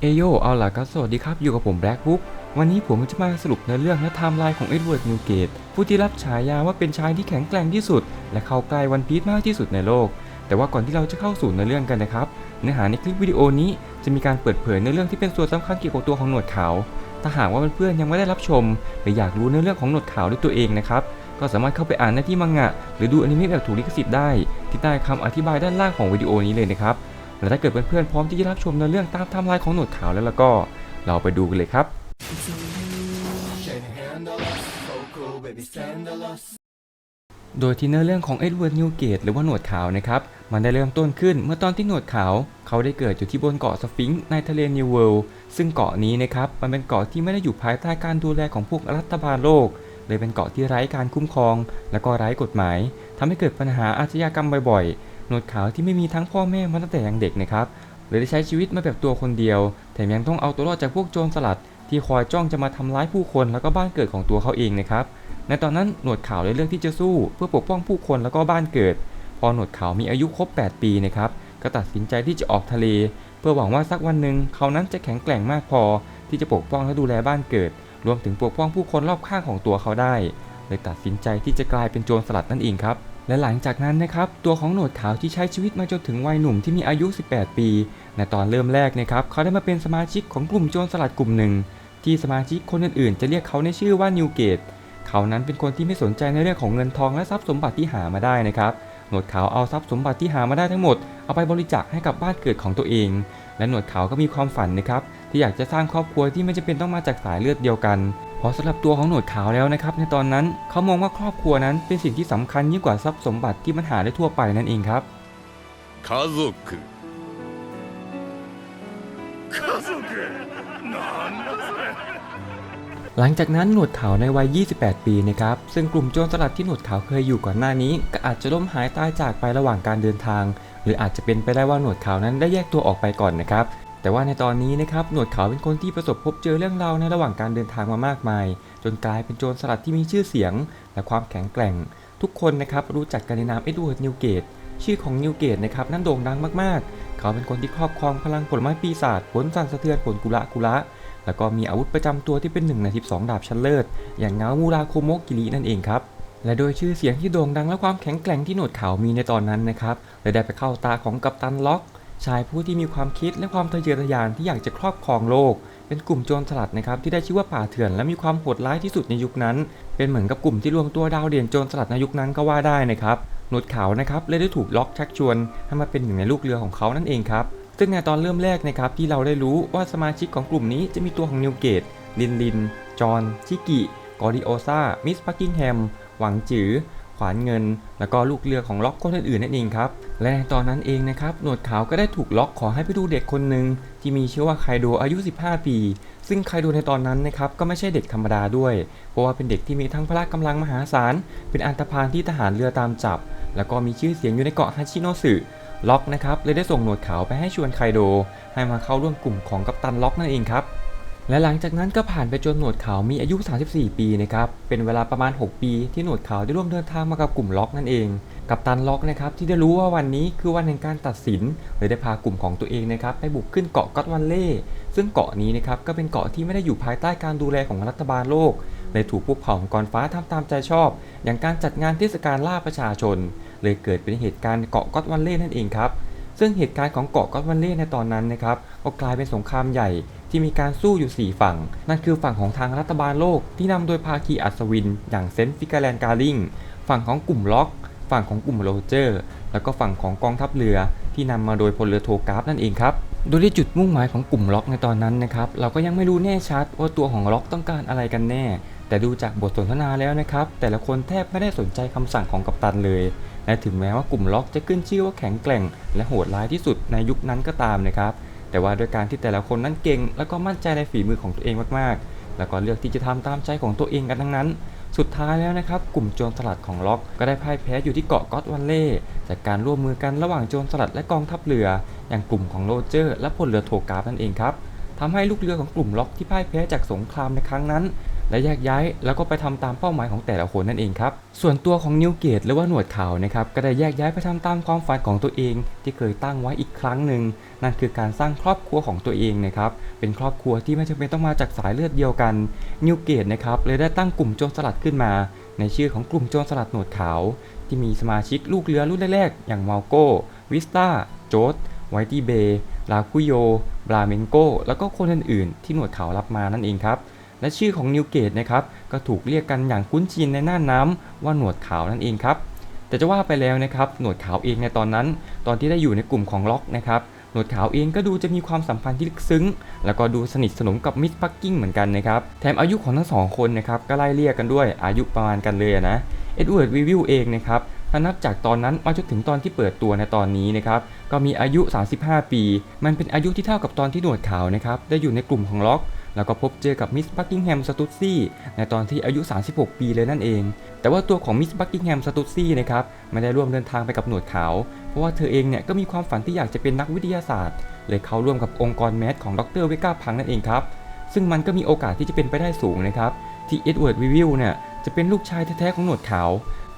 เอโยเอาล่ะครับสวัสดีครับอยู่กับผมแบล็กบุ๊กวันนี้ผมจะมาสรุปในเรื่องและไทม์ไลน์ของเอ็ดเวิร์ดนิวเกตผู้ที่รับฉายาว่าเป็นชายที่แข็งแกร่งที่สุด และเข้าใกล้วันพีชมากที่สุดในโลก แต่ว่าก่อนที่เราจะเข้าสู่ในเรื่องกันนะครับ เนื้อหาในคลิปวิดีโอนี้จะมีการเปิดเผยในเรื่องที่เป็นส่วนสำคัญเกี่ยวกับตัวของหนวดขาวถ้าหากว่าเพื่อนๆยังไม่ได้รับชม หรืออยากรู้ในเรื่องของหนวดขาวด้วยตัวเองนะครับก็สามารถเข้าไปอ่านได้ที่มังงะ หรือดูอนิเมะแบบถูกลิขสิทธิ์ได้ ที่ใต้คำอธิบายด้านล่างของวิดีโอนี้เลยนะครับ และถ้าเกิดเพื่อนๆพร้อมที่จะรับชมในเรื่องตามไทม์ไลน์ของหนวดขาวแล้วแล้วก็เราไปดูกันเลยครับ โดยที่เนื้อเรื่องของเอ็ดเวิร์ดนิวเกตหรือว่าหนวดขาวนะครับ มันได้เริ่มต้นขึ้นเมื่อตอนที่หนวดขาว เขาได้เกิดอยู่ที่บนเกาะสฟิงค์ในทะเลนิวเวิลด์ซึ่งเกาะนี้นะครับ มันเป็นเกาะที่ไม่ได้อยู่ภายใต้การดูแลของพวกรัฐบาลโลกเลยเป็นเกาะที่ไร้การคุ้มครอง และก็ไร้กฎหมายทำให้เกิดปัญหาอาชญากรรมบ่อยๆ นวดขาวที่ไม่มีทั้งพ่อแม่มาตั้งแต่ยังเด็กนะครับเลยได้ใช้ชีวิตมาแบบตัวคนเดียว แถมยังต้องเอาตัวรอดจากพวกโจรสลัด ที่คอยจ้องจะมาทำร้ายผู้คนแล้วก็บ้านเกิดของตัวเขาเองนะครับ ในตอนนั้นหนวดขาวเลยเลือกที่จะสู้ เพื่อปกป้องผู้คนแล้วก็บ้านเกิด พอหนวดขาวมีอายุครบ 8 ปีนะครับ ก็ตัดสินใจที่จะออกทะเล เพื่อหวังว่าสักวันหนึ่งเขานั้นจะแข็งแกร่งมากพอ ที่จะปกป้องและดูแลบ้านเกิด รวมถึงปกป้องผู้คนรอบข้างของตัวเขาได้ เลยตัดสินใจที่จะกลายเป็นโจรสลัดนั่นเองครับ และหลังจากนั้นนะครับตัวของหนวดขาวที่ใช้ชีวิตมาจนถึงวัยหนุ่มที่มีอายุ 18 ปีในตอนเริ่มแรกนะครับเขาได้มาเป็นสมาชิกของกลุ่มโจรสลัดกลุ่มหนึ่ง ที่สมาชิกคนอื่นๆ จะเรียกเขาในชื่อว่านิวเกตเขานั้นเป็นคนที่ไม่สนใจในเรื่องของเงินทองและทรัพย์สมบัติที่หามาได้นะครับหนวดขาวเอาทรัพย์สมบัติที่หามาได้ทั้งหมดเอาไปบริจาคให้กับบ้านเกิดของตัวเอง และหนวดขาวก็มีความฝันนะครับที่อยากจะสร้างครอบครัวที่ไม่จำเป็นต้องมาจากสายเลือดเดียวกัน พอสำหรับตัวของหนวดขาวแล้วนะครับในตอนนั้นเขามองว่าครอบครัวนั้นเป็นสิ่งที่สำคัญยิ่งกว่าทรัพย์สมบัติที่มันหาได้ทั่วไปนั่นเองครับคาซุกคาซุกนั่นหลังจากนั้นหนวดขาวในวัย 28 ปีนะครับซึ่งกลุ่มโจรสลัดที่หนวดขาวเคยอยู่ก่อนหน้านี้ ก็อาจจะล้มหายตายจากไประหว่างการเดินทาง หรืออาจจะเป็นไปได้ว่าหนวดขาวนั้นได้แยกตัวออกไปก่อนนะครับ แต่ว่าในตอนนี้นะครับหนวดขาวเป็นคนที่ประสบพบเจอเรื่องราวในระหว่างการเดินทางมามากมาย จนกลายเป็นโจรสลัดที่มีชื่อเสียง และความแข็งแกร่ง ทุกคนนะครับรู้จักกันในนามเอ็ดเวิร์ดนิวเกตชื่อของนิวเกตนะครับนั้นโด่งดังมากๆ เขาเป็นคนที่ครอบครองพลังผลไม้ปีศาจผลสั่นสะเทือนผลกุระกุระแล้วก็มีอาวุธประจำตัวที่เป็นหนึ่งใน12 ดาบชั้นเลิศ อย่างเงามูราโคโมกิรินั่นเองครับและโดยชื่อเสียงที่โด่งดังและความแข็งแกร่งที่หนวดขาวมีในตอนนั้นนะครับเลยได้ไปเข้าตาของกัปตันล็อก ชายผู้ที่มีความคิดและความทะเยอทะยานที่อยากจะครอบครองโลก เป็นกลุ่มโจรสลัดนะครับที่ได้ชื่อว่าป่าเถื่อนและมีความโหดร้ายที่สุดในยุคนั้น เป็นเหมือนกับกลุ่มที่รวมตัวดาวเด่นโจรสลัดในยุคนั้นก็ว่าได้นะครับหนวดขาวนะครับเลยได้ถูกล็อกชักชวนให้มาเป็นหนึ่งในลูกเรือของเขานั่นเองครับซึ่งในตอนเริ่มแรกนะครับที่เราได้รู้ว่าสมาชิกของกลุ่มนี้จะมีตัวของนิวเกตลินลิน จอห์นชิกิ กอริโอซามิสปักกิงแฮม หวังจือ ขวานเงิน แล้วก็ลูกเรือของล็อกคนอื่นๆนั่นเองครับ และตอนนั้นเองนะครับหนวดขาวก็ได้ถูกล็อกขอให้ไปดูเด็กคนหนึ่งที่มีชื่อว่าไคโดอายุ 15 ปี ซึ่งไคโดในตอนนั้นนะครับก็ไม่ใช่เด็กธรรมดาด้วย เพราะว่าเป็นเด็กที่มีทั้งพละกำลังมหาศาล เป็นอันธพาลที่ทหารเรือตามจับ แล้วก็มีชื่อเสียงอยู่ในเกาะฮาชิโนสึล็อกนะครับเลยได้ส่งหนวดขาวไปให้ชวนไคโดให้มาเข้าร่วมกลุ่มของกัปตันล็อกนั่นเองครับ และหลังจากนั้นก็ผ่านไปจนหนวดขาวมีอายุ 34 ปีนะครับ เป็นเวลาประมาณ 6 ปี ที่หนวดขาวได้ร่วมเดินทางมากับกลุ่มล็อกนั่นเอง กัปตันล็อกนะครับที่ได้รู้ว่าวันนี้คือวันแห่งการตัดสินเลยได้พากลุ่มของตัวเองนะครับไปบุกขึ้นเกาะก็อตวันเล่ ซึ่งเกาะนี้นะครับก็เป็นเกาะที่ไม่ได้อยู่ภายใต้การดูแลของรัฐบาลโลกเลยถูกพวกเผ่ามังกรฟ้าทำตามใจชอบ อย่างการจัดงานเทศกาลล่าประชาชน เลยเกิดเป็นเหตุการณ์เกาะก็อตวันเล่นั่นเองครับซึ่งเหตุการณ์ของเกาะก็อตวันเล่ในตอนนั้นนะครับก็กลายเป็นสงครามใหญ่ ที่มีการสู้อยู่ 4 ฝั่ง นั่นคือฝั่งของทางรัฐบาลโลกที่นำโดยภาคีอัศวิน อย่างเซนต์ฟิกาแลนการิงฝั่งของกลุ่มล็อก ฝั่งของกลุ่มโรเจอร์ แล้วก็ฝั่งของกองทัพเรือ ที่นำมาโดยพลเรือโทกราฟนั่นเองครับโดยที่จุดมุ่งหมายของกลุ่มล็อกในตอนนั้นนะครับเราก็ยังไม่รู้แน่ชัดว่าตัวของล็อกต้องการอะไรกันแน่ แต่ดูจากบทสนทนาแล้วนะครับแต่ละคนแทบไม่ได้สนใจคำสั่งของกัปตันเลย และถึงแม้ว่ากลุ่มล็อกจะขึ้นชื่อว่าแข็งแกร่ง และโหดร้ายที่สุดในยุคนั้นก็ตามนะครับ แต่ว่าด้วยการที่แต่ละคนนั้นเก่ง แล้วก็มั่นใจในฝีมือของตัวเองมากๆ แล้วก็เลือกที่จะทำตามใจของตัวเองกันทั้งนั้น สุดท้ายแล้วนะครับ กลุ่มโจรสลัดของล็อก ก็ได้พ่ายแพ้อยู่ที่เกาะก็อตวันเล่จากการร่วมมือกันระหว่างโจรสลัดและกองทัพเรือ อย่างกลุ่มของโรเจอร์ และพลเรือโทกาฟนั่นเองครับทำให้ลูกเรือของกลุ่มล็อกที่พ่ายแพ้จากสงครามในครั้งนั้น และแยกย้ายแล้วก็ไปทำตามเป้าหมายของแต่ละคนนั่นเองครับ ส่วนตัวของนิวเกตหรือว่าหนวดขาวนะครับก็ได้แยกย้ายไปทำตามความฝันของตัวเอง ที่เคยตั้งไว้อีกครั้งหนึ่งนั่นคือการสร้างครอบครัวของตัวเองนะครับเป็นครอบครัวที่ไม่จำเป็นต้องมาจากสายเลือดเดียวกันนิวเกตนะครับเลยได้ตั้งกลุ่มโจรสลัดขึ้นมา ในชื่อของกลุ่มโจรสลัดหนวดขาว ที่มีสมาชิกลูกเรือรุ่นแรกๆอย่างมาโก้วิสตาโจดไวตี้เบย์ลาคุโยบราเมนโกแล้วก็คนอื่นๆ ที่หนวดขาวรับมานั่นเองครับ และชื่อของนิวเกตนะครับก็ถูกเรียกกันอย่างคุ้นชินในหน้าน้ำว่าหนวดขาวนั่นเองครับ แต่จะว่าไปแล้วนะครับหนวดขาวเองในตอนนั้น ตอนที่ได้อยู่ในกลุ่มของล็อกนะครับหนวดขาวเองก็ดูจะมีความสัมพันธ์ที่ลึกซึ้ง แล้วก็ดูสนิทสนมกับมิสปักกิ้งเหมือนกันนะครับแถมอายุของทั้งสองคนนะครับก็ไล่เรียกกันด้วยอายุประมาณกันเลยนะเอ็ดเวิร์ดวิวิลเองนะครับถ้านับจากตอนนั้นมาจนถึงตอนที่เปิดตัวในตอนนี้นะครับก็มีอายุ 35 ปี มันเป็นอายุที่เท่ากับตอนที่หนวดขาวนะครับได้อยู่ในกลุ่มของล็อก แล้วก็พบเจอกับมิสบักกิงแฮมสตูดซี่ในตอนที่อายุ 36 ปีเลยนั่นเอง แต่ว่าตัวของมิสบักกิงแฮมสตูดซี่นะครับไม่ได้ร่วมเดินทางไปกับหนวดขาว เพราะว่าเธอเองเนี่ยก็มีความฝันที่อยากจะเป็นนักวิทยาศาสตร์ เลยเข้าร่วมกับองค์กรแมสของดรเวก้าพังนั่นเองครับ ซึ่งมันก็มีโอกาสที่จะเป็นไปได้สูงนะครับที่เอ็ดเวิร์ดวิวิลเนี่ยจะเป็นลูกชายแท้ๆของหนวดขาว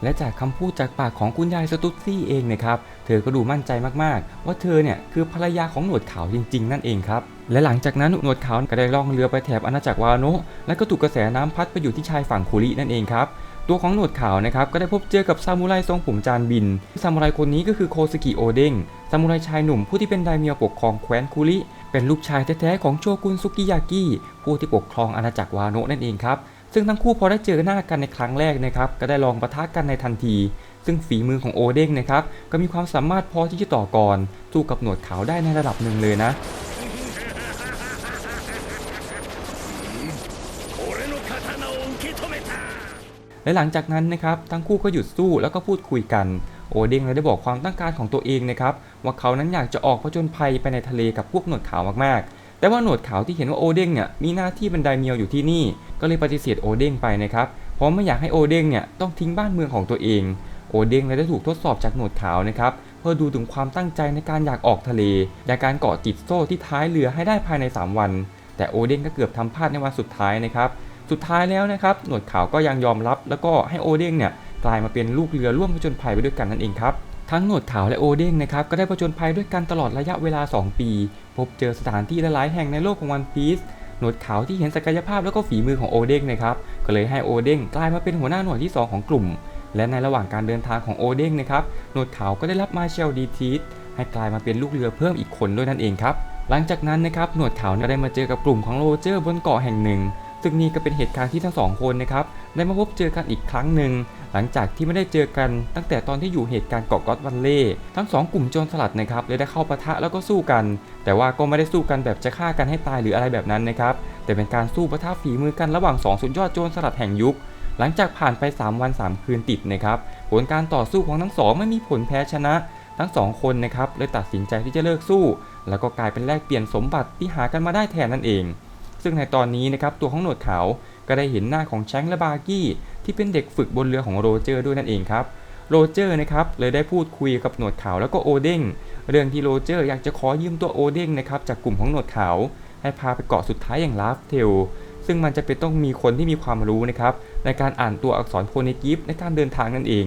และจากคำพูดจากปากของคุณยายสตูดซี่เองนะครับเธอก็ดูมั่นใจมากๆ ว่าเธอเนี่ยคือภรรยาของหนวดขาวจริง ๆ นั่นเองครับและหลังจากนั้นหนวดขาวก็ได้ล่องเรือไปแถบอาณาจักรวาโนะและก็ถูกกระแสน้ำพัดไปอยู่ที่ชายฝั่งคุรินั่นเองครับตัวของหนวดขาวนะครับก็ได้พบเจอกับซามูไรทรงผมจานบิน ซามูไรคนนี้ก็คือโคสกิโอเด้งซามูไรชายหนุ่มผู้ที่เป็นไดเมียวปกครองแคว้นคุริ เป็นลูกชายแท้ๆของโชกุนซุกิยากิผู้ที่ปกครองอาณาจักรวาโนะนั่นเองครับ ซึ่งทั้งคู่พอได้เจอหน้ากันในครั้งแรกนะครับก็ได้ลองปะทะกันในทันที ซึ่งฝีมือของโอเด้งนะครับก็มีความสามารถพอที่จะต่อกรสู้กับหนวดขาวได้ในระดับหนึ่งเลยนะและหลังจากนั้นนะครับทั้งคู่ก็หยุดสู้แล้วก็พูดคุยกัน โอเด้งเลยได้บอกความต้องการของตัวเองนะครับว่าเขานั้นอยากจะออกผจญภัยไปในทะเลกับพวกหนวดขาวมากๆ แต่ว่าหนวดขาวที่เห็นว่าโอเด้งเนี่ยมีหน้าที่เป็นไดเมียวอยู่ที่นี่ ก็เลยปฏิเสธโอเด้งไปนะครับ เพราะไม่อยากให้โอเด้งเนี่ยต้องทิ้งบ้านเมืองของตัวเอง โอเด้งเลยได้ถูกทดสอบจากหนวดขาวนะครับ เพื่อดูถึงความตั้งใจในการอยากออกทะเลและการเกาะติดโซ่ที่ท้ายเรือให้ได้ภายใน 3 วัน แต่โอเด้งก็เกือบทำพลาดในวันสุดท้ายนะครับ สุดท้ายแล้วนะครับ หนวดขาวก็ยังยอมรับ แล้วก็ให้โอเด้งเนี่ยกลายมาเป็นลูกเรือร่วมผจญภัยไปด้วยกันนั่นเองครับ ทั้งหนวดขาวและโอเด้งนะครับก็ได้ผจญภัยด้วยกันตลอดระยะเวลา 2 ปี พบเจอสถานที่หลายๆแห่งในโลกของวันพีซหนวดขาวที่เห็นศักยภาพแล้วก็ฝีมือของโอเด้งนะครับก็เลยให้โอเด้งกลายมาเป็นหัวหน้าหน่วยที่ 2 ของกลุ่ม และในระหว่างการเดินทางของโอเด้งนะครับหนวดขาวก็ได้รับมาเชลดีทีสให้กลายมาเป็นลูกเรือเพิ่มอีกคนด้วยนั่นเองครับหลังจากนั้นนะครับหนวดขาวก็ได้มาเจอกับกลุ่มของโรเจอร์บนเกาะแห่งหนึ่งซึ่งนี่ก็เป็นเหตุการณ์ที่ทั้งสองคนนะครับได้มาพบเจอกันอีกครั้งหนึ่ง หลังจากที่ไม่ได้เจอกันตั้งแต่ตอนที่อยู่เหตุการณ์เกาะก็อตวันเล่ทั้งสองกลุ่มโจรสลัดนะครับเลยได้เข้าปะทะแล้วก็สู้กัน แต่ว่าก็ไม่ได้สู้กันแบบจะฆ่ากันให้ตายหรืออะไรแบบนั้นนะครับแต่เป็นการสู้ปะทะฝีมือกันระหว่างสองสุดยอดโจรสลัดแห่งยุค หลังจากผ่านไป 3 วัน 3 คืนติดนะครับผลการต่อสู้ของทั้งสองไม่มีผลแพ้ชนะทั้งสองคนนะครับเลยตัดสินใจที่จะเลิกสู้ แล้วก็กลายเป็นแลกเปลี่ยนสมบัติที่หากันมาได้แทนนั่นเอง ซึ่งในตอนนี้นะครับตัวของหนวดขาว ก็ได้เห็นหน้าของแชงและบาร์กี้ที่เป็นเด็กฝึกบนเรือของโรเจอร์ด้วยนั่นเองครับโรเจอร์นะครับเลยได้พูดคุยกับหนวดขาวแล้วก็โอเด้งเรื่องที่โรเจอร์อยากจะขอยืมตัวโอเด้งนะครับจากกลุ่มของหนวดขาว ให้พาไปเกาะสุดท้ายอย่างลาฟเทลซึ่งมันจะเป็นต้องมีคนที่มีความรู้นะครับในการอ่านตัวอักษรโพนิกิฟในการเดินทางนั่นเอง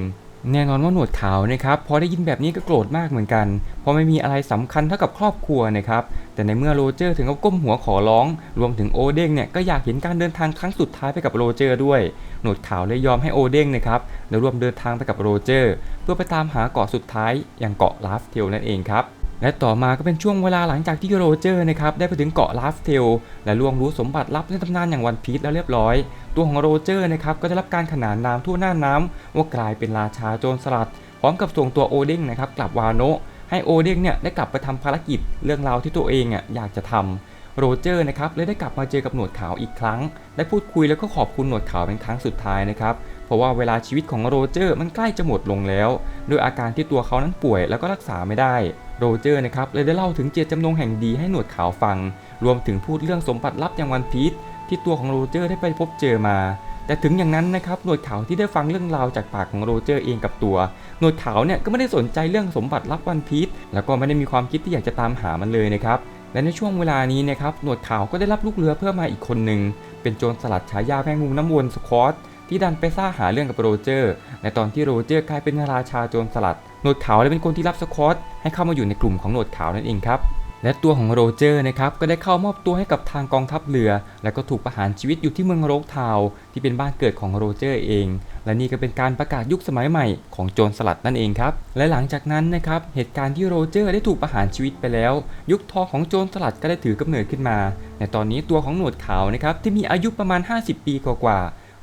แน่นอนว่าหนวดขาวนะครับพอได้ยินแบบนี้ก็โกรธมากเหมือนกัน เพราะไม่มีอะไรสำคัญเท่ากับครอบครัวนะครับ แต่ในเมื่อโรเจอร์ถึงกับก้มหัวขอร้อง รวมถึงโอเด้งเนี่ยก็อยากเห็นการเดินทางครั้งสุดท้ายไปกับโรเจอร์ด้วย หนวดขาวเลยยอมให้โอเด้งนะครับแล้ร่วมเดินทางไปกับโรเจอร์ เพื่อไปตามหาเกาะสุดท้ายอย่างเกาะลาฟเทลนั่นเองครับ และต่อมาก็เป็นช่วงเวลาหลังจากที่โรเจอร์นะครับได้ไปถึงเกาะลาฟเทลและล่วงรู้สมบัติลับในตำนานอย่างวันพีซแล้วเรียบร้อย ตัวของโรเจอร์นะครับก็ได้รับการขนานนามทั่วหน้าน้ำว่ากลายเป็นราชาโจรสลัด พร้อมกับส่งตัวโอเด้งนะครับกลับวาโนะให้โอเด้งเนี่ยได้กลับไปทำภารกิจเรื่องราวที่ตัวเองอะอยากจะทำ โรเจอร์นะครับเลยได้กลับมาเจอกับหนวดขาวอีกครั้ง ได้พูดคุยแล้วก็ขอบคุณหนวดขาวเป็นครั้งสุดท้ายนะครับ เพราะว่าเวลาชีวิตของโรเจอร์มันใกล้จะหมดลงแล้วด้วยอาการที่ตัวเขานั้นป่วยแล้วก็รักษาไม่ได้ โรเจอร์นะครับเลยได้เล่าถึงเจตจำนงแห่งดีให้หนวดขาวฟัง รวมถึงพูดเรื่องสมบัติลับอย่างวันพีชที่ตัวของโรเจอร์ได้ไปพบเจอมาแต่ถึงอย่างนั้นนะครับหนวดขาวที่ได้ฟังเรื่องราวจากปากของโรเจอร์เองกับตัวหนวดขาวเนี่ยก็ไม่ได้สนใจเรื่องสมบัติลับวันพีชแล้วก็ไม่ได้มีความคิดที่อยากจะตามหามันเลยนะครับ และในช่วงเวลานี้นะครับหนวดขาวก็ได้รับลูกเรือเพิ่มมาอีกคนหนึ่ง เป็นโจรสลัดฉายาแมงมุมน้ำวนสคอตที่ดันไปซ่าหาเรื่องกับโรเจอร์ ในตอนที่โรเจอร์กลายเป็นราชาโจรสลัด หนวดขาวเลยเป็นคนที่รับสคอตให้เข้ามาอยู่ในกลุ่มของหนวดขาวนั่นเองครับ และตัวของโรเจอร์นะครับก็ได้เข้ามอบตัวให้กับทางกองทัพเรือ แล้วก็ถูกประหารชีวิตอยู่ที่เมืองโรกทาวที่เป็นบ้านเกิดของโรเจอร์เอง และนี่ก็เป็นการประกาศยุคสมัยใหม่ของโจรสลัดนั่นเองครับและหลังจากนั้นนะครับเหตุการณ์ที่โรเจอร์ได้ถูกประหารชีวิตไปแล้ว ยุคทองของโจรสลัดก็ได้ถือกำเนิดขึ้นมาในตอนนี้ตัวของหนวดขาวนะครับที่มีอายุประมาณ 50 ปีกว่า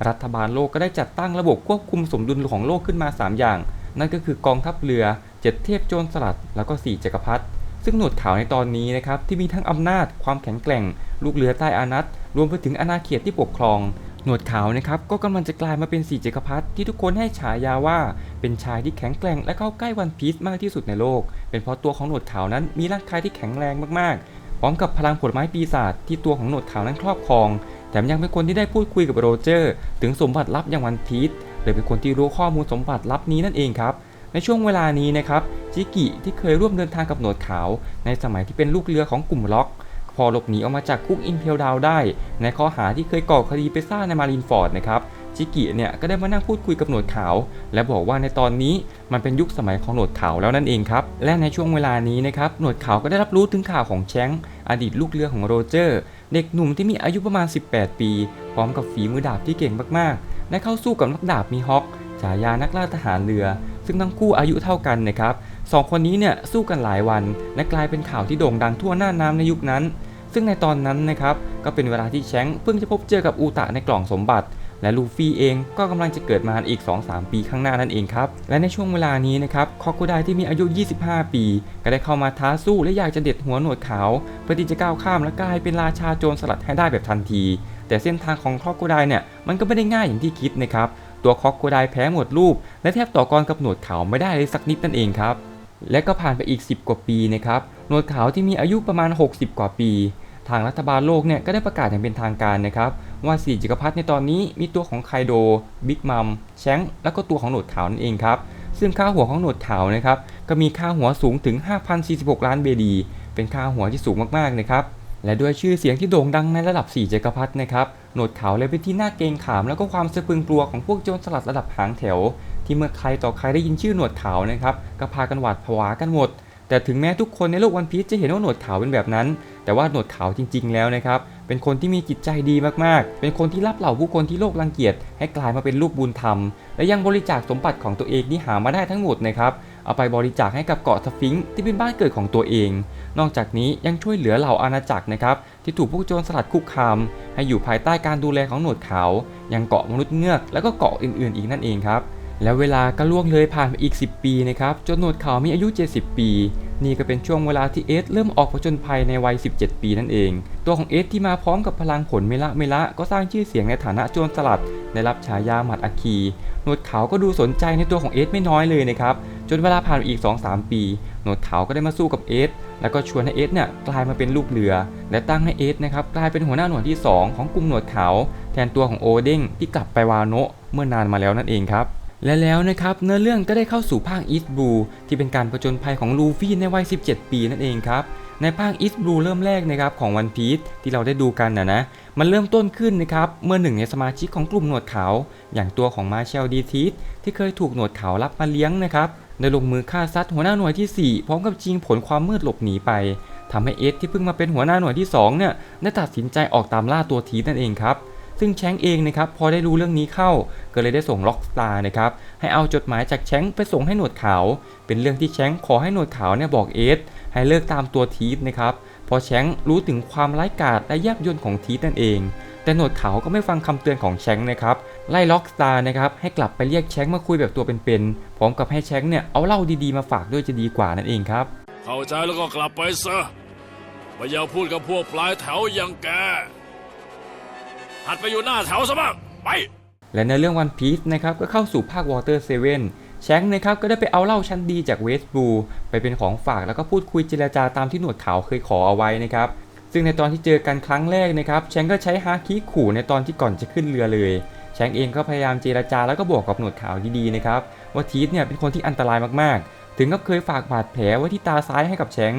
รัฐบาลโลกก็ได้จัดตั้งระบบควบคุมสมดุลของโลกขึ้นมา 3 อย่าง นั่นก็คือกองทัพเรือเจ็ดเทพโจรสลัด แล้วก็สี่จักรพรรดิ ซึ่งหนวดขาวในตอนนี้นะครับที่มีทั้งอำนาจความแข็งแกร่ง ลูกเรือใต้อานัตรวมไปถึงอาณาเขตที่ปกครอง หนวดขาวนะครับก็กำลังจะกลายมาเป็นสี่จักรพรรดิที่ทุกคนให้ฉายาว่า เป็นชายที่แข็งแกร่งและเข้าใกล้วันพีซมากที่สุดในโลก เป็นเพราะตัวของหนวดขาวนั้นมีร่างกายที่แข็งแรงมากๆ พร้อมกับพลังผลไม้ปีศาจที่ตัวของหนวดขาวนั้นครอบครองแถมยังเป็นคนที่ได้พูดคุยกับโรเจอร์ ถึงสมบัติลับอย่างวันพีซเลยเป็นคนที่รู้ข้อมูลสมบัติลับนี้นั่นเองครับ ในช่วงเวลานี้นะครับจิกิที่เคยร่วมเดินทางกับหนวดขาว ในสมัยที่เป็นลูกเรือของกลุ่มล็อก พอหลบหนีออกมาจากคุกอินเพลดาวได้ ในข้อหาที่เคยก่อคดีไปซ่าในมารีนฟอร์ดนะครับจิกิเนี่ยก็ได้มานั่งพูดคุยกับหนวดขาว และบอกว่าในตอนนี้มันเป็นยุคสมัยของหนวดขาวแล้วนั่นเองครับ และในช่วงเวลานี้นะครับหนวดขาวก็ได้รับรู้ถึงข่าวของแชงอดีตลูกเรือของโรเจอร์ เด็กหนุ่มที่มีอายุประมาณ 18 ปี พร้อมกับฝีมือดาบที่เก่งมากๆ ได้เข้าสู้กับนักดาบมีฮอคฉายานักล่าทหารเรือ ซึ่งทั้งคู่อายุเท่ากันนะครับสองคนนี้เนี่ยสู้กันหลายวัน และกลายเป็นข่าวที่โด่งดังทั่วหน้าน้ำในยุคนั้น ซึ่งในตอนนั้นนะครับก็เป็นเวลาที่แชงเพิ่งจะพบเจอกับอูตะในกล่องสมบัติ และลูฟี่เองก็กำลังจะเกิดมาอีก 2-3 ปีข้างหน้านั่นเองครับและในช่วงเวลานี้นะครับคอคุไดที่มีอายุ 25 ปี ก็ได้เข้ามาท้าสู้และอยากจะเด็ดหัวหนวดขาวเพื่อที่จะก้าวข้ามและกลายเป็นราชาโจรสลัดให้ได้แบบทันที แต่เส้นทางของคอคุไดเนี่ยมันก็ไม่ได้ง่ายอย่างที่คิดนะครับ ตัวคอกโกไดแพ้หมดรูป และแทบต่อกรกับหนวดเขาไม่ได้เลยสักนิดนั่นเองครับ และก็ผ่านไปอีก 10 กว่าปีนะครับหนวดเขาที่มีอายุประมาณ 60 กว่าปี ทางรัฐบาลโลกเนี่ยก็ได้ประกาศอย่างเป็นทางการนะครับว่าสี่จักรพรรดิในตอนนี้มีตัวของไคโดบิ๊กมัมแชงแล้วก็ตัวของหนวดขาวนั่นเองครับซึ่งค่าหัวของหนวดขาวนะครับก็มีค่าหัวสูงถึง 5,046 ล้านเบดี เป็นค่าหัวที่สูงมากๆนะครับ และด้วยชื่อเสียงที่โด่งดังในระดับ 4 จักรพรรดินะครับ หนวดขาวเลยเป็นที่น่าเกรงขาม แล้วก็ความสะพึงกลัวของพวกโจรสลัดระดับหางแถว ที่เมื่อใครต่อใครได้ยินชื่อหนวดขาวนะครับ ก็พากันหวาดผวากันหมด แต่ถึงแม้ทุกคนในโลกวันพีชจะเห็นว่าหนวดขาวเป็นแบบนั้น แต่ว่าหนวดขาวจริง ๆ แล้วนะครับ เป็นคนที่มีจิตใจดีมากๆ เป็นคนที่รับเหล่าผู้คนที่โลกรังเกียจให้กลายมาเป็นลูกบุญธรรม และยังบริจาคสมบัติของตัวเองที่หามาได้ทั้งหมดนะครับ เอาไปบริจาคให้กับเกาะสฟิงค์ที่เป็นบ้านเกิดของตัวเอง นอกจากนี้ยังช่วยเหลือเหล่าอาณาจักรนะครับที่ถูกพวกโจรสลัดคุกคามให้อยู่ภายใต้การดูแลของหนวดขาวยังเกาะมนุษย์เงือกและก็เกาะอื่นๆ อีกนั่นเองครับ แล้วเวลาก็ล่วงเลยผ่านไปอีก 10 ปีนะครับจนหนวดเขามีอายุ 70 ปี นี่ก็เป็นช่วงเวลาที่เอสเริ่มออกผจญภัยในวัย 17 ปีนั่นเอง ตัวของเอสที่มาพร้อมกับพลังผลเมละเมละก็สร้างชื่อเสียงในฐานะโจรสลัด ได้รับฉายาหมัดอัคคีหนวดเขาก็ดูสนใจในตัวของเอสไม่น้อยเลยนะครับจนเวลาผ่านไปอีก 2-3 ปี หนวดเขาก็ได้มาสู้กับเอสแล้วก็ชวนให้เอสเนี่ยกลายมาเป็นลูกเรือ และตั้งให้เอสนะครับกลายเป็นหัวหน้าหน่วยที่ 2 ของกลุ่มหนวดเขา แทนตัวของโอเด้งที่กลับไปวาโนะเมื่อนานมาแล้วนั่นเองครับ และแล้วนะครับเนื้อเรื่องก็ได้เข้าสู่ภาคอีสต์บลูที่เป็นการผจญภัยของลูฟี่ในวัย 17 ปีนั่นเองครับในภาคอีสต์บลูเริ่มแรกนะครับของวันพีซที่เราได้ดูกันนะนะมันเริ่มต้นขึ้นนะครับเมื่อหนึ่งในสมาชิกของกลุ่มหนวดขาว อย่างตัวของมาเชลดีทีสที่เคยถูกหนวดขาวรับมาเลี้ยงนะครับได้ลงมือฆ่าซัดหัวหน้าหน่วยที่ 4 พร้อมกับชิงผลความมืดหลบหนีไปทำให้เอสที่เพิ่งมาเป็นหัวหน้าหน่วยที่2เนี่ยได้ตัดสินใจออกตามล่าตัวทีสนั่นเองครับ ซึ่งแชงเองนะครับพอได้รู้เรื่องนี้เข้า ก็เลยได้ส่งล็อกสตาร์นะครับให้เอาจดหมายจากแชงไปส่งให้หนวดขาว เป็นเรื่องที่แชงขอให้หนวดขาวเนี่ยบอกเอสให้เลิกตามตัวทีสนะครับพอแชงรู้ถึงความร้ายกาจและแยบยลของทีสนั่นเอง แต่หนวดขาวก็ไม่ฟังคำเตือนของแชงนะครับไล่ล็อกสตาร์นะครับให้กลับไปเรียกแชงมาคุยแบบตัวเป็นๆพร้อมกับให้แชงเนี่ยเอาเหล้าดีๆมาฝากด้วยจะดีกว่านั่นเองครับเข้าใจแล้วก็กลับไปซะไม่อยาพูดกับพวกปลายแถวอย่างแก หัดไปอยู่หน้าแถวซะบ้างไป และในเรื่องวันพีซนะครับก็เข้าสู่ภาควอเตอร์เซเว่นแชงค์นะครับก็ได้ไปเอาเหล้าชั้นดีจากเวสต์บลูไปเป็นของฝากแล้วก็พูดคุยเจรจาตามที่หนวดขาวเคยขอเอาไว้นะครับซึ่งในตอนที่เจอกันครั้งแรกนะครับแชงก็ใช้ฮาคิขู่ในตอนที่ก่อนจะขึ้นเรือเลย แชงเองก็พยายามเจรจาแล้วก็บอกกับหนวดขาวดีๆนะครับว่าทีสเนี่ยเป็นคนที่อันตรายมากๆ ถึงกับเคยฝากบาดแผลไว้ที่ตาซ้ายให้กับแชง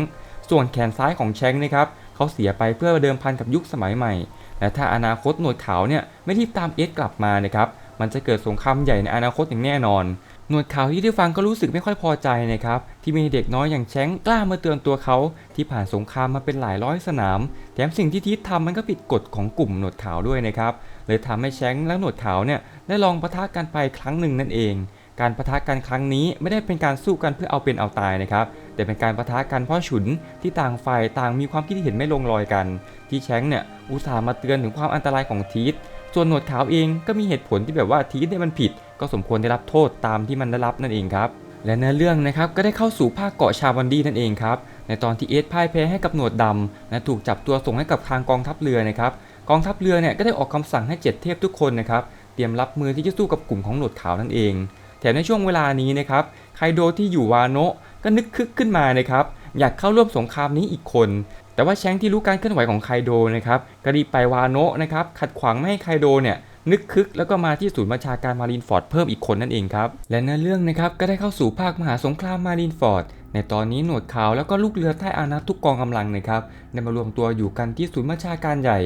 ส่วนแขนซ้ายของแชงนะครับเขาเสียไปเพื่อเดิมพันกับยุคสมัยใหม่ และถ้าอนาคตหนวดขาวเนี่ยไม่รีบตามเอสกลับมานะครับมันจะเกิดสงครามใหญ่ในอนาคตอย่างแน่นอน หนวดขาวที่ได้ฟังก็รู้สึกไม่ค่อยพอใจนะครับที่มีเด็กน้อยอย่างแชงกล้ามาเตือนตัวเขาที่ผ่านสงครามมาเป็นหลายร้อยสนาม แถมสิ่งที่ทีททำมันก็ผิดกฎของกลุ่มหนวดขาวด้วยนะครับเลยทำให้แชงและหนวดขาวเนี่ยได้ลองปะทะกันไปครั้งหนึ่งนั่นเอง การปะทะกันครั้งนี้ไม่ได้เป็นการสู้กันเพื่อเอาเป็นเอาตายนะครับ แต่เป็นการปะทะกันเพราะฉุนที่ต่างฝ่ายต่างมีความคิดเห็นไม่ลงรอยกัน ที่แชงเนี่ยอุตส่าห์มาเตือนถึงความอันตรายของทีทส่วนหนวดขาวเองก็มีเหตุผลที่แบบว่าทีทเนี่ยมันผิด ก็สมควรได้รับโทษตามที่มันได้รับนั่นเองครับและเนื้อเรื่องนะครับก็ได้เข้าสู่ภาคเกาะชาวันดีนั่นเองครับในตอนที่เอสพ่ายแพ้ให้กับหนวดดำและถูกจับตัวส่งให้กับทางกองทัพเรือนะครับกองทัพเรือเนี่ยก็ได้ออกคำสั่งให้เจ็ดเทพทุกคนนะครับเตรียมรับมือที่จะสู้กับกลุ่มของหนวดขาวนั่นเอง แถมในช่วงเวลานี้นะครับไคโดที่อยู่วาโนะก็นึกคึกขึ้นมานะครับอยากเข้าร่วมสงครามนี้อีกคน แต่ว่าแชงที่รู้การเคลื่อนไหวของไคโดนะครับก็รีบไปวาโนะนะครับขัดขวางไม่ให้ไคโดเนี่ยนึกคึกแล้วก็มาที่ศูนย์บัญชาการมารีนฟอร์ดเพิ่มอีกคนนั่นเองครับ และเนื้อเรื่องนะครับก็ได้เข้าสู่ภาคมหาสงครามมารีนฟอร์ด ในตอนนี้หนวดขาวแล้วก็ลูกเรือใต้อานัตทุกกองกำลังนะครับได้มารวมตัวอยู่กันที่ศูนย์บัญชาการใหญ่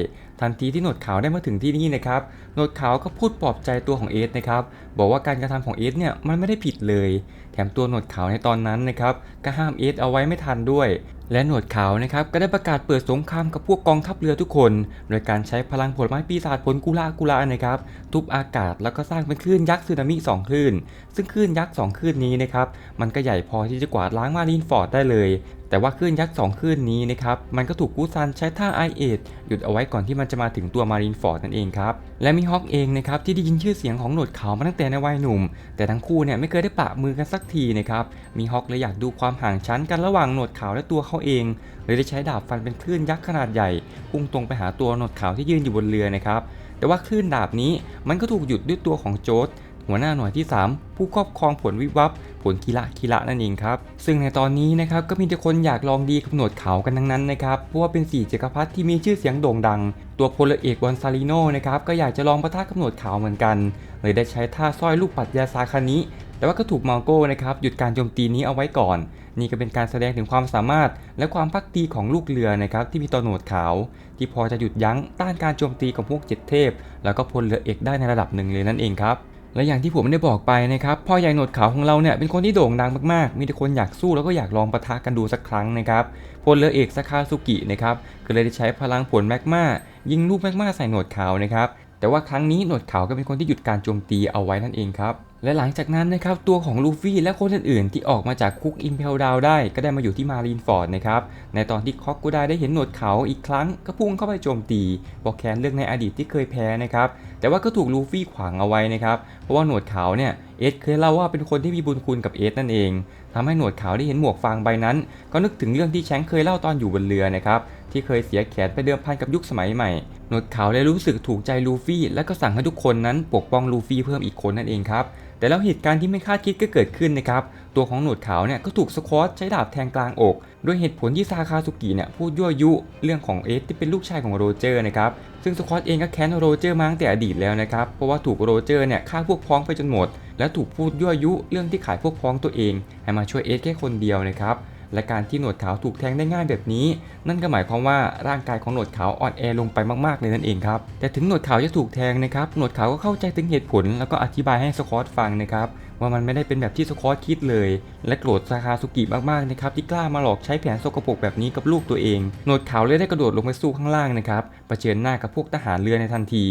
ทันทีที่หนวดขาวได้มาถึงที่นี่นะครับหนวดขาวก็พูดปลอบใจตัวของเอสนะครับบอกว่าการกระทำของเอสเนี่ยมันไม่ได้ผิดเลย แถมตัวหนวดขาวในตอนนั้นนะครับก็ห้ามเอสเอาไว้ไม่ทันด้วย และหนวดขาวนะครับก็ได้ประกาศเปิดสงครามกับพวกกองทัพเรือทุกคน โดยการใช้พลังผลไม้ปีศาจผลกุลากุลานะครับทุบอากาศแล้วก็สร้างเป็นคลื่นยักษ์สึนามิสองคลื่น ซึ่งคลื่นยักษ์สองคลื่นนี้นะครับมันก็ใหญ่พอที่จะกวาดล้างมารีนฟอร์ดได้เลย แต่ว่าคลื่นยักษ์สองคลื่นนี้นะครับมันก็ถูกกูซันใช้ท่าไอเอหยุดเอาไว้ก่อนที่มันจะมาถึงตัวมารีนฟอร์ดนั่นเองครับและมีฮอกเองนะครับที่ได้ยินชื่อเสียงของหนวดขาวมาตั้งแต่ในวัยหนุ่ม แต่ทั้งคู่เนี่ยไม่เคยได้ปะมือกันสักทีนะครับมีฮอกเลยอยากดูความห่างชั้นกันระหว่างหนวดขาวและตัวเขาเองเลยได้ใช้ดาบฟันเป็นคลื่นยักษ์ขนาดใหญ่พุ่งตรงไปหาตัวหนวดขาวที่ยืนอยู่บนเรือนะครับแต่ว่าคลื่นดาบนี้มันก็ถูกหยุดด้วยตัวของโจดหัวหน้าหน่วยที่ 3 ผู้ครอบครองผลวิบวับ ผลกีฬากีฬานั่นเองครับ ซึ่งในตอนนี้นะครับก็มีแต่คนอยากลองดีกับหนวดขากันทั้งนั้นนะครับ เพราะว่าเป็นสี่จักรพรรดิที่มีชื่อเสียงโด่งดัง ตัวพลเอกบอนซาลิโนนะครับก็อยากจะลองประทะกับหนวดขาเหมือนกัน เลยได้ใช้ท่าสร้อยลูกปัดยาซาคานิแต่ว่าก็ถูกมาโก้นะครับหยุดการโจมตีนี้เอาไว้ก่อน นี่ก็เป็นการแสดงถึงความสามารถ และความพักดีของลูกเรือนะครับที่มีต่อหนวดขาว ที่พอจะหยุดยั้งต้านการโจมตีของพวกเจ็ดเทพ แล้วก็พลเรือเอกได้ในระดับหนึ่งเลยนั่นเองครับ และอย่างที่ผมได้บอกไปนะครับพ่อใหญ่หนวดขาวของเราเนี่ยเป็นคนที่โด่งดังมากๆ มีแต่คนอยากสู้แล้วก็อยากลองปะทะกันดูสักครั้งนะครับพลเรือเอกซาคาซุกินะครับก็เลยได้ใช้พลังผลแมกมายิงลูกแมกมาใส่หนวดขาวนะครับ แต่ว่าครั้งนี้หนวดขาวก็เป็นคนที่หยุดการโจมตีเอาไว้นั่นเองครับและหลังจากนั้นนะครับตัวของลูฟี่และคนอื่นๆที่ออกมาจากคุกอิมเพลดาวได้ ก็ได้มาอยู่ที่มารีนฟอร์ดนะครับในตอนที่คอกกูได้ได้เห็นหนวดเขาอีกครั้งก็พุ่งเข้าไปโจมตีบอกแค้นเรื่องในอดีตที่เคยแพ้นะครับแต่ว่าก็ถูกลูฟี่ขวางเอาไว้นะครับเพราะว่าหนวดเขาเนี่ยเอสเคยเล่าว่าเป็นคนที่มีบุญคุณกับเอสนั่นเองทำให้หนวดเขาได้เห็นหมวกฟางใบนั้น ก็นึกถึงเรื่องที่แชงเคยเล่าตอนอยู่บนเรือนะครับ ที่เคยเสียแขนไปเดิมพันกับยุคสมัยใหม่ หนวดขาวเลยรู้สึกถูกใจลูฟี่ และก็สั่งให้ทุกคนนั้นปกป้องลูฟี่เพิ่มอีกคนนั่นเองครับ แต่แล้วเหตุการณ์ที่ไม่คาดคิดก็เกิดขึ้นนะครับ ตัวของหนวดขาวเนี่ยก็ถูกสควอตใช้ดาบแทงกลางอก ด้วยเหตุผลที่ซาคาสุกิเนี่ยพูดยั่วยุเรื่องของเอสที่เป็นลูกชายของโรเจอร์นะครับ ซึ่งสควอตเองก็แค้นโรเจอร์มาตั้งแต่อดีตแล้วนะครับ เพราะว่าถูกโรเจอร์เนี่ยฆ่าพวกพ้องไปจนหมด และถูกพูดยั่วยุเรื่องที่ขายพวกพ้องตัวเอง ให้มาช่วยเอสแค่คนเดียวนะครับ และการที่หนวดขาวถูกแทงได้ง่ายแบบนี้ นั่นก็หมายความว่าร่างกายของหนวดขาวอ่อนแอลงไปมากๆเลยนั่นเองครับแต่ถึงหนวดขาวจะถูกแทงนะครับหนวดขาวก็เข้าใจถึงเหตุผล แล้วก็อธิบายให้สคอตฟังนะครับว่ามันไม่ได้เป็นแบบที่สคอตคิดเลย และโกรธซาคาสุกิมากๆนะครับที่กล้ามาหลอกใช้แผนสกปรกแบบนี้กับลูกตัวเองหนวดขาวเลยได้กระโดดลงไปสู้ข้างล่างนะครับเผชิญหน้ากับพวกทหารเรือในทันที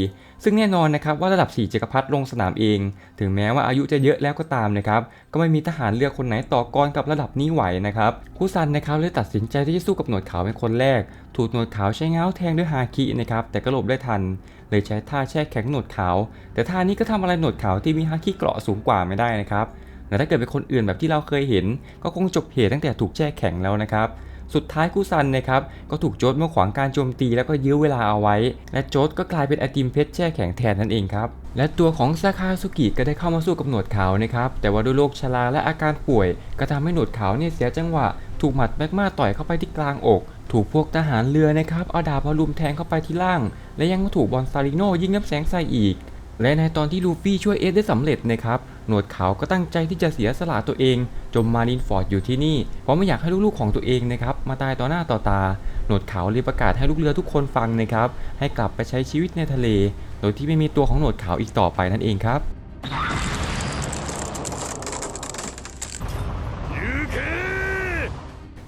ซึ่งแน่นอนนะครับว่าระดับ4จักรพรรดิลงสนามเอง ถึงแม้ว่าอายุจะเยอะแล้วก็ตามนะครับก็ไม่มีทหารเรือคนไหนต่อกรกับระดับนี้ไหวนะครับคุซันนะครับเลยตัดสินใจที่จะสู้กับหนวดขาวเป็นคนแรก ถูกหนวดขาวใช้เงาแทงด้วยฮาคินะครับแต่ก็หลบได้ทัน เลยใช้ท่าแช่แข็งหนวดขาว แต่ท่านี้ก็ทำอะไรหนวดขาวที่มีฮาคิเกราะสูงกว่าไม่ได้นะครับแต่ถ้าเกิดเป็นคนอื่นแบบที่เราเคยเห็น ก็คงจบเหตุตั้งแต่ถูกแช่แข็งแล้วนะครับสุดท้ายกูซันนะครับก็ถูกโจดมาขวางการโจมตีแล้วก็ยื้อเวลาเอาไว้ และโจดก็กลายเป็นไอติมเพชรแช่แข็งแทนนั่นเองครับ และตัวของซาคาสุกิก็ได้เข้ามาสู้กับหนวดขาวนะครับ แต่ว่าด้วยโรคชราและอาการป่วย ก็ทำให้หนวดขาวเนี่ยเสียจังหวะ ถูกหมัดแมกมาต่อยเข้าไปที่กลางอก ถูกพวกทหารเรือนะครับเอาดาบมาลุมแทงเข้าไปที่ล่าง และยังถูกบอลซาริโนยิงน้ำแสงใส่อีก และในตอนที่ลูฟี่ช่วยเอสได้สำเร็จนะครับหนวดขาวก็ตั้งใจที่จะเสียสละตัวเอง จมมารินฟอร์ดอยู่ที่นี่ เพราะไม่อยากให้ลูกๆของตัวเองนะครับมาตายต่อหน้าต่อตา หนวดขาวเลยประกาศให้ลูกเรือทุกคนฟังนะครับให้กลับไปใช้ชีวิตในทะเล โดยที่ไม่มีตัวของหนวดขาวอีกต่อไปนั่นเองครับ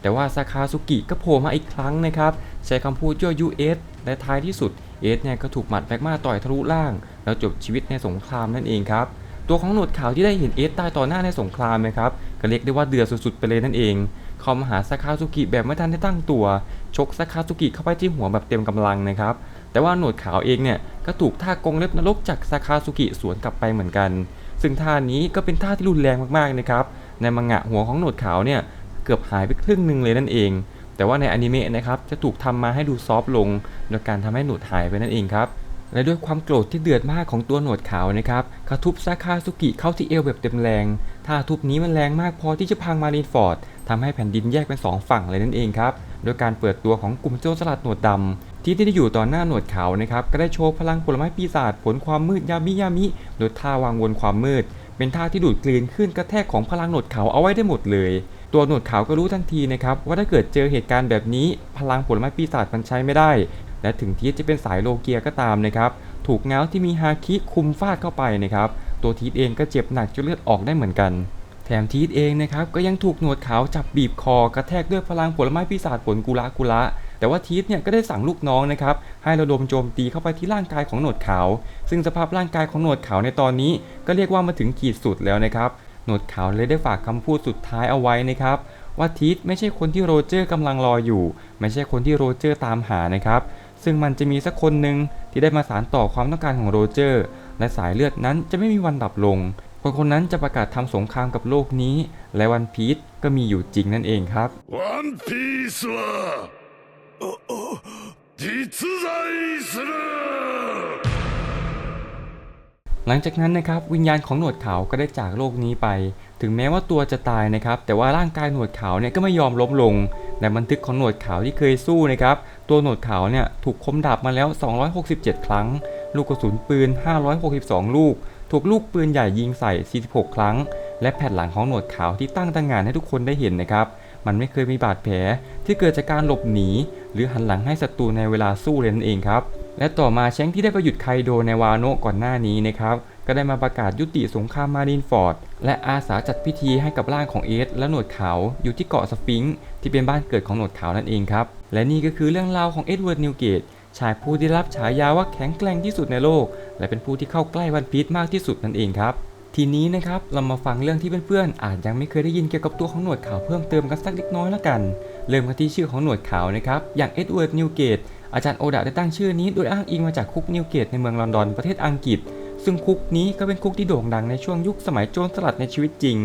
แต่ว่าซาคาซุกิก็โผล่มาอีกครั้งนะครับ ใช้คำพูดยั่วยุเอสและท้ายที่สุดเอสเนี่ยก็ถูกหมัดแบกมาต่อยทะลุล่าง แล้วจบชีวิตในสงครามนั่นเองครับตัวของหนวดขาวที่ได้เห็นเอสตายต่อหน้าในสงครามนะครับก็เรียกได้ว่าเดือดสุดๆไปเลยนั่นเองเขามาหาซาคาซุกิแบบไม่ทันได้ตั้งตัว ชกซาคาซุกิเข้าไปที่หัวแบบเต็มกำลังนะครับ แต่ว่าหนวดขาวเองเนี่ยก็ถูกท่ากงเล็บนรกจากซาคาซุกิสวนกลับไปเหมือนกัน ซึ่งท่านี้ก็เป็นท่าที่รุนแรงมากๆนะครับ ในมังงะหัวของหนวดขาวเนี่ย เกือบหายไปครึ่งหนึ่งเลยนั่นเอง แต่ว่าในอนิเมะนะครับจะถูกทำมาให้ดูซอฟต์ลง โดยการทำให้หนวดหายไปนั่นเองครับและด้วยความโกรธที่เดือดมากของตัวหนวดขาวนะครับเขาทุบซาคาซุกิเข้าที่เอวแบบเต็มแรงท่าทุบนี้มันแรงมากพอที่จะพังมารีนฟอร์ดทำให้แผ่นดินแยกเป็นสองฝั่งเลยนั่นเองครับ โดยการเปิดตัวของกลุ่มโจรสลัดหนวดดำที่ได้อยู่ต่อหน้าหนวดขาวนะครับ ก็ได้โชว์พลังผลไม้ปีศาจผลความมืดยามิยามิ โดยท่าวางวนความมืด เป็นท่าที่ดูดกลืนขึ้นกระแทกของพลังหนวดขาวเอาไว้ได้หมดเลย ตัวหนวดขาวก็รู้ทันทีนะครับว่าถ้าเกิดเจอเหตุการณ์แบบนี้พลังผลไม้ปีศาจมันใช้ไม่ได้ และถึงทีจะเป็นสายโลเกียก็ตามนะครับถูกเงาที่มีฮาคิคุมฟาดเข้าไปนะครับตัวทีเองก็เจ็บหนักจนเลือดออกได้เหมือนกัน แถมทีเองนะครับก็ยังถูกหนวดขาวจับบีบคอกระแทกด้วยพลังผลไม้ปีศาจผลกุละกุละแต่ว่าทีทเนี่ยก็ได้สั่งลูกน้องนะครับให้ระดมโจมตีเข้าไปที่ร่างกายของหนวดขาว ซึ่งสภาพร่างกายของหนวดขาวในตอนนี้ ก็เรียกว่ามาถึงขีดสุดแล้วนะครับ หนวดขาวเลยได้ฝากคำพูดสุดท้ายเอาไว้นะครับ ว่าทีทไม่ใช่คนที่โรเจอร์กำลังรออยู่ ไม่ใช่คนที่โรเจอร์ตามหานะครับ ซึ่งมันจะมีสักคนหนึ่งที่ได้มาสานต่อความต้องการของโรเจอร์ และสายเลือดนั้นจะไม่มีวันดับลง คนคนนั้นจะประกาศทำสงครามกับโลกนี้ และวันพีชก็มีอยู่จริงนั่นเองครับ ワンピースは実在する หลังจากนั้นนะครับวิญญาณของหนวดขาวก็ได้จากโลกนี้ไป ถึงแม้ว่าตัวจะตายนะครับแต่ว่าร่างกายหนวดขาวเนี่ยก็ไม่ยอมล้มลงในบันทึกของหนวดขาวที่เคยสู้นะครับตัวหนวดขาวเนี่ยถูกคมดาบมาแล้ว 267 ครั้ง ลูกกระสุนปืน 562 ลูก ถูกลูกปืนใหญ่ยิงใส่ 46 ครั้ง และแผ่นหลังของหนวดขาวที่ตั้งตางานให้ทุกคนได้เห็นนะครับมันไม่เคยมีบาดแผลที่เกิดจากการหลบหนี หรือหันหลังให้ศัตรูในเวลาสู้เลยนั่นเองครับ และต่อมาแชงที่ได้ประยุทธ์ไคโดในวาโนะก่อนหน้านี้นะครับก็ได้มาประกาศยุติสงครามมารีนฟอร์ด และอาสาจัดพิธีให้กับร่างของเอสและหนวดขาวอยู่ที่เกาะสฟิงค์ที่เป็นบ้านเกิดของหนวดขาวนั่นเองครับ และนี่ก็คือเรื่องราวของเอ็ดเวิร์ดนิวเกตชายผู้ที่รับฉายาว่าแข็งแกร่งที่สุดในโลก และเป็นผู้ที่เข้าใกล้วันพีชมากที่สุดนั่นเองครับ ทีนี้นะครับเรามาฟังเรื่องที่เพื่อนๆอาจยังไม่เคยได้ยินเกี่ยวกับตัวของหนวดขาวเพิ่มเติมกันสักเล็กน้อยแล้วกัน เริ่มกันที่ชื่อของหนวดขาวนะครับอย่างเอ็ดเวิร์ดนิวเกต อาจารย์โอดะได้ตั้งชื่อนี้โดยอ้างอิงมาจากคุกนิวเกตในเมืองลอนดอนประเทศอังกฤษ ซึ่งคุกนี้ก็เป็นคุกที่โด่งดังในช่วงยุคสมัยโจรสลัดในชีวิตจริง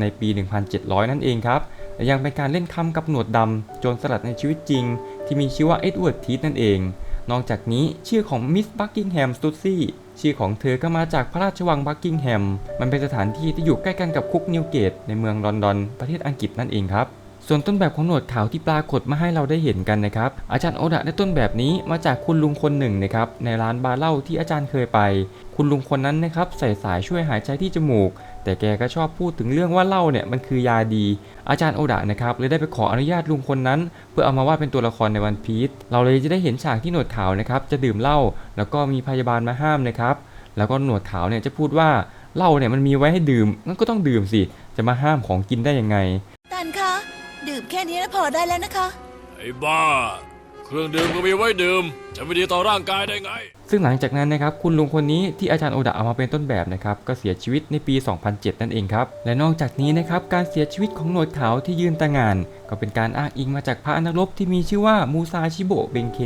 ในปี 1700 นั่นเองครับและยังเป็นการเล่นคำกับหนวดดำโจรสลัดในชีวิตจริง ที่มีชื่อว่าเอ็ดเวิร์ดทีสนั่นเอง นอกจากนี้ชื่อของมิสบักกิงแฮมสตูซี่ชื่อของเธอก็มาจากพระราชวังบักกิงแฮม มันเป็นสถานที่ที่อยู่ใกล้กันกับคุกนิวเกตในเมืองลอนดอน ประเทศอังกฤษนั่นเองครับ ส่วนต้นแบบของหนวดขาวที่ปรากฏมาให้เราได้เห็นกันนะครับ อาจารย์โอดะได้ต้นแบบนี้มาจากคุณลุงคนหนึ่งนะครับในร้านบาร์เหล้าที่อาจารย์เคยไป คุณลุงคนนั้นนะครับใส่สายช่วยหายใจที่จมูก แต่แกก็ชอบพูดถึงเรื่องว่าเหล้าเนี่ยมันคือยาดี อาจารย์โอดะนะครับเลยได้ไปขออนุญาตลุงคนนั้น เพื่อเอามาวาดเป็นตัวละครในวันพีชเราเลยจะได้เห็นฉากที่หนวดขาวนะครับจะดื่มเหล้าแล้วก็มีพยาบาลมาห้ามนะครับแล้วก็หนวดขาวเนี่ยจะพูดว่าเหล้าเนี่ยมันมีไว้ให้ดื่มงั้นก็ต้องดื่มสิ จะมาห้ามของกินได้ยังไง แค่นี้แล้วพอได้แล้วนะคะ ไอ้บ้า เครื่องดื่มก็มีไว้ดื่ม จะไม่ดีต่อร่างกายได้ไง ซึ่งหลังจากนั้นนะครับคุณลุงคนนี้ที่อาจารย์โอดะเอามาเป็นต้นแบบนะครับก็เสียชีวิตในปี 2007 นั่นเองครับ และนอกจากนี้นะครับการเสียชีวิตของหนวดขาวที่ยืนตางาน ก็เป็นการอ้างอิงมาจากพระนักรบที่มีชื่อว่ามูซาชิโบะเบงเค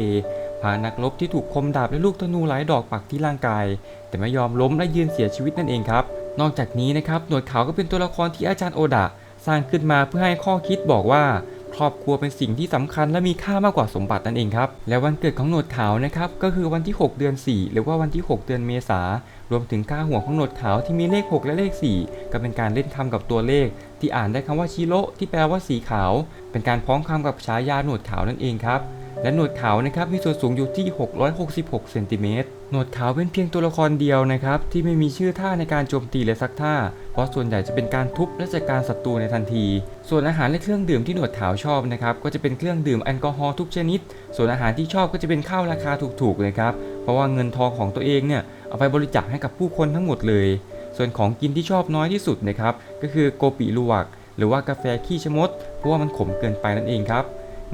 พระนักรบที่ถูกคมดาบและลูกธนูหลายดอกปักที่ร่างกาย แต่ไม่ยอมล้มและยืนเสียชีวิตนั่นเองครับ นอกจากนี้นะครับหนวดขาวก็เป็นตัวละครที่อาจารย์โอดะ สร้างขึ้นมาเพื่อให้ข้อคิดบอกว่า ครอบครัวเป็นสิ่งที่สำคัญและมีค่ามากกว่าสมบัตินั่นเองครับ และวันเกิดของหนวดขาวนะครับก็คือวันที่ 6 เดือน 4 หรือว่าวันที่ 6 เดือนเมษารวมถึงค่าหัวของหนวดขาวที่มีเลข 6 และเลข 4 ก็เป็นการเล่นคำกับตัวเลข ที่อ่านได้คำว่าชิโร่ที่แปลว่าสีขาว เป็นการพ้องคำกับฉายาหนวดขาวนั่นเองครับและหนวดขาวนะครับมีส่วนสูงอยู่ที่ 666 เซนติเมตร หนวดขาวเป็นเพียงตัวละครเดียวนะครับ ที่ไม่มีชื่อท่าในการโจมตีและซักท่า เพราะส่วนใหญ่จะเป็นการทุบและจัดการศัตรูในทันที ส่วนอาหารและเครื่องดื่มที่หนวดขาวชอบนะครับก็จะเป็นเครื่องดื่มแอลกอฮอล์ทุกชนิด ส่วนอาหารที่ชอบก็จะเป็นข้าวราคาถูกๆเลยครับเพราะว่าเงินทองของตัวเองเนี่ยเอาไปบริจาคให้กับผู้คนทั้งหมดเลย ส่วนของกินที่ชอบน้อยที่สุดนะครับก็คือโกปิลวกหรือว่ากาแฟขี้ชะมดเพราะว่ามันขมเกินไปนั่นเองครับ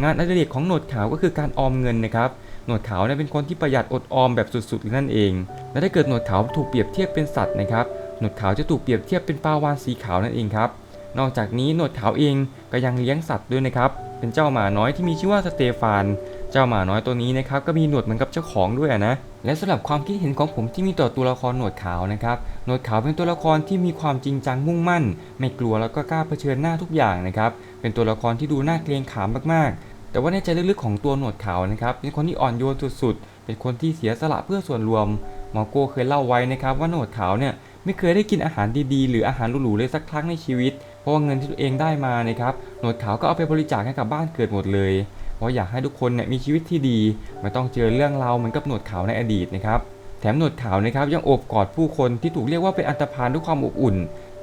งานอดิเรกของหนวดขาวก็คือการออมเงินนะครับ หนวดขาวเนี่ยเป็นคนที่ประหยัดอดออมแบบสุดๆนั่นเอง และถ้าเกิดหนวดขาวถูกเปรียบเทียบเป็นสัตว์นะครับ หนวดขาวจะถูกเปรียบเทียบเป็นปลาวาฬสีขาวนั่นเองครับ นอกจากนี้หนวดขาวเองก็ยังเลี้ยงสัตว์ด้วยนะครับ เป็นเจ้าหมาน้อยที่มีชื่อว่าสเตฟาน เจ้าหมาน้อยตัวนี้นะครับก็มีหนวดเหมือนกับเจ้าของด้วยนะ และสำหรับความคิดเห็นของผมที่มีต่อตัวละครหนวดขาวนะครับ หนวดขาวเป็นตัวละครที่มีความจริงจังมุ่งมั่น ไม่กลัวแล้วก็กล้าเผชิญหน้าทุกอย่างนะครับ เป็นตัวละครที่ดูน่าเกรงขามมากๆ แต่ว่าในใจลึกๆของตัวหนวดขาวนะครับ เป็นคนที่อ่อนโยนสุดๆ เป็นคนที่เสียสละเพื่อส่วนรวม หมอโก้เคยเล่าไว้นะครับว่าหนวดขาวเนี่ยไม่เคยได้กินอาหารดีๆ หรืออาหารหรูๆเลยสักครั้งในชีวิต เพราะว่าเงินที่ตัวเองได้มานะครับ หนวดขาวก็เอาไปบริจาคให้กับบ้านเกิดหมดเลย เพราะอยากให้ทุกคนเนี่ยมีชีวิตที่ดี ไม่ต้องเจอเรื่องราวเหมือนกับหนวดขาวในอดีตนะครับแถมหนวดขาวนะครับยังโอบกอดผู้คนที่ถูกเรียกว่าเป็นอันตรพานด้วยความอบอุ่น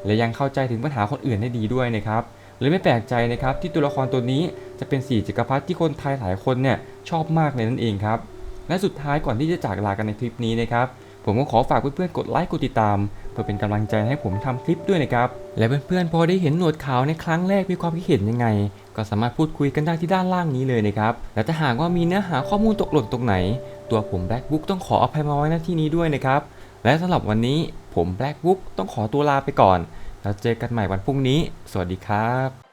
และยังเข้าใจถึงปัญหาคนอื่นได้ดีด้วยนะครับ เลยไม่แปลกใจนะครับที่ตัวละครตัวนี้จะเป็นสี่จักรพรรดิที่คนไทยหลายคนเนี่ยชอบมากเลยนั่นเองครับ และสุดท้ายก่อนที่จะจากลากันในคลิปนี้นะครับผมก็ขอฝากเพื่อนๆกดไลค์กดติดตาม เพื่อเป็นกำลังใจให้ผมทำคลิปด้วยนะครับ และเพื่อนๆพอได้เห็นหนวดขาวในครั้งแรกมีความคิดเห็นยังไง ก็สามารถพูดคุยกันได้ที่ด้านล่างนี้เลยนะครับและถ้าหากว่ามีเนื้อหาข้อมูลตกหล่นตรงไหน ตัวผม Blackbook ต้องขออภัยมาไว้ณที่นี้ด้วยนะครับและสำหรับวันนี้ผม Blackbook ต้องขอตัวลาไปก่อน แล้วเจอกันใหม่วันพรุ่งนี้ สวัสดีครับ